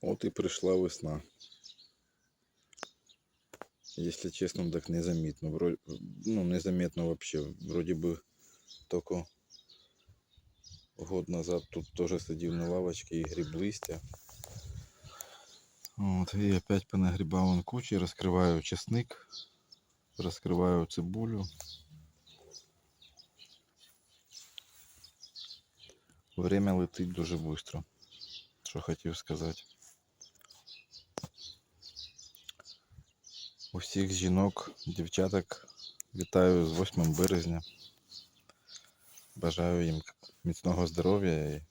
От і прийшла весна. Если честно, так незаметно. Вроде, ну, незаметно вообще. Вроде бы только год назад тут тоже сидів на лавочке и гриб листья. Вот, и опять понагребал он кучи. Раскрываю чесник, раскрываю цибулю. Время летить дуже швидко. Що хотів сказати. Усіх жінок, дівчаток вітаю з 8 березня. Бажаю їм міцного здоров'я і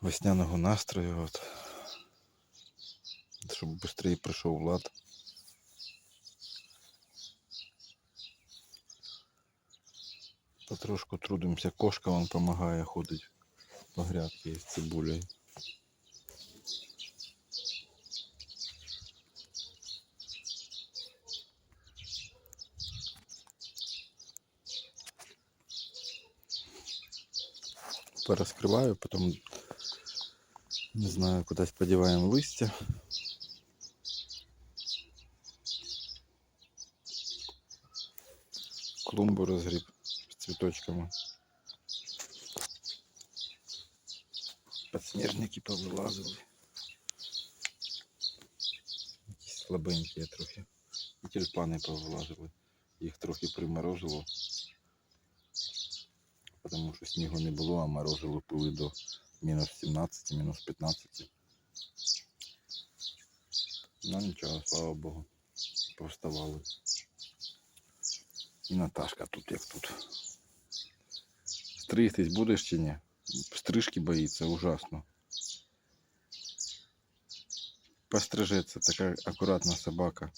весняного настрою. От. Щоб швидше прийшов влад. Потрошку трудимося. Кошка вон допомагає ходить по грядці з цибулею. Пораскрываю, потом не знаю, куда подеваем листья. Клумбу разгреб с цветочками. Подснежники повилазили. Якісь слабенькі трохи. І тюльпани повилазили. Їх трохи приморожило. Тому що снігу не було, а морозило пили до мінус 17, мінус 15. Ну нічого, слава Богу. Повставали. І Наташка тут як тут. Стригтись будеш чи ні? Стрижки боїться ужасно. Пострижеться така акуратна собака.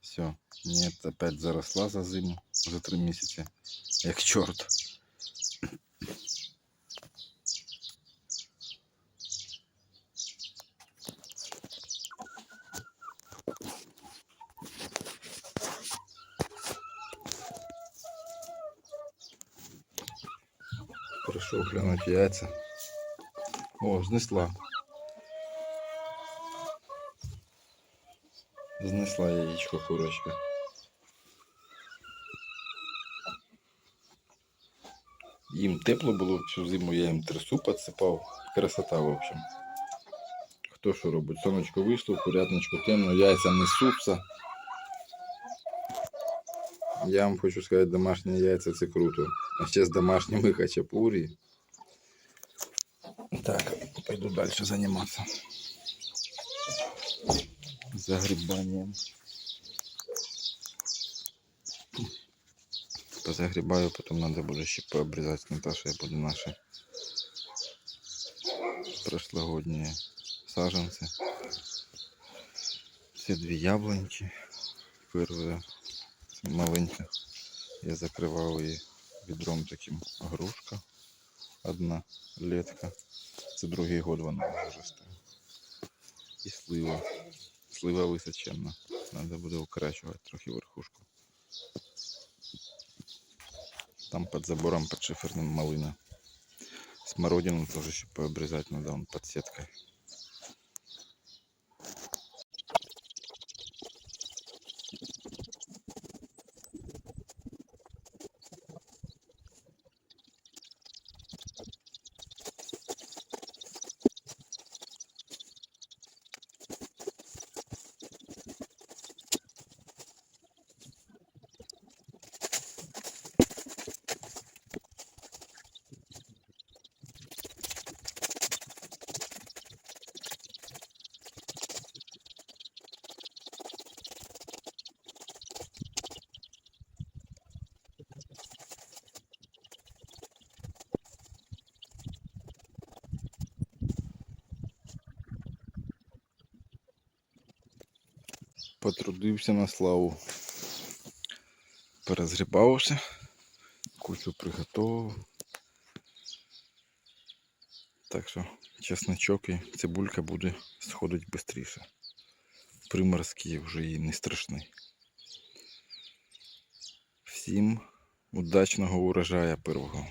Все. Нет, опять заросла за зиму, за три місяці. Як чорт. Прийшов глянути яйця. О, знесла. Знесла яєчко курочка. Їм тепло було всю зиму, я їм трясу підсипав. Красота, в общем. Хто що робить? Сонечко вийшло, курятничку темно, яйця несуться. Я вам хочу сказати, домашні яйця це круто. А ще з домашніми хачапурі. Так, пойду далі займатися. Загрібанням. Позагрібаю, потім треба буде ще пообрізати з Наташею, я буду наші прошлогодні саженці. Це дві яблоньки. Перше це маленька. Я закривав її Відром таким грушка. Одна летка. Це другий год вона вже росте. І слива. Слива височенна. Треба буде укорачувати трохи верхушку. Там під забором, під шиферним малина. Смородину тоже еще пообрезать надо, он под Потрудився на славу. Порозгрібався, кучу приготував. Так що чесночок і цибулька буде сходить швидше. Приморський вже і не страшний. Всім удачного урожая первого.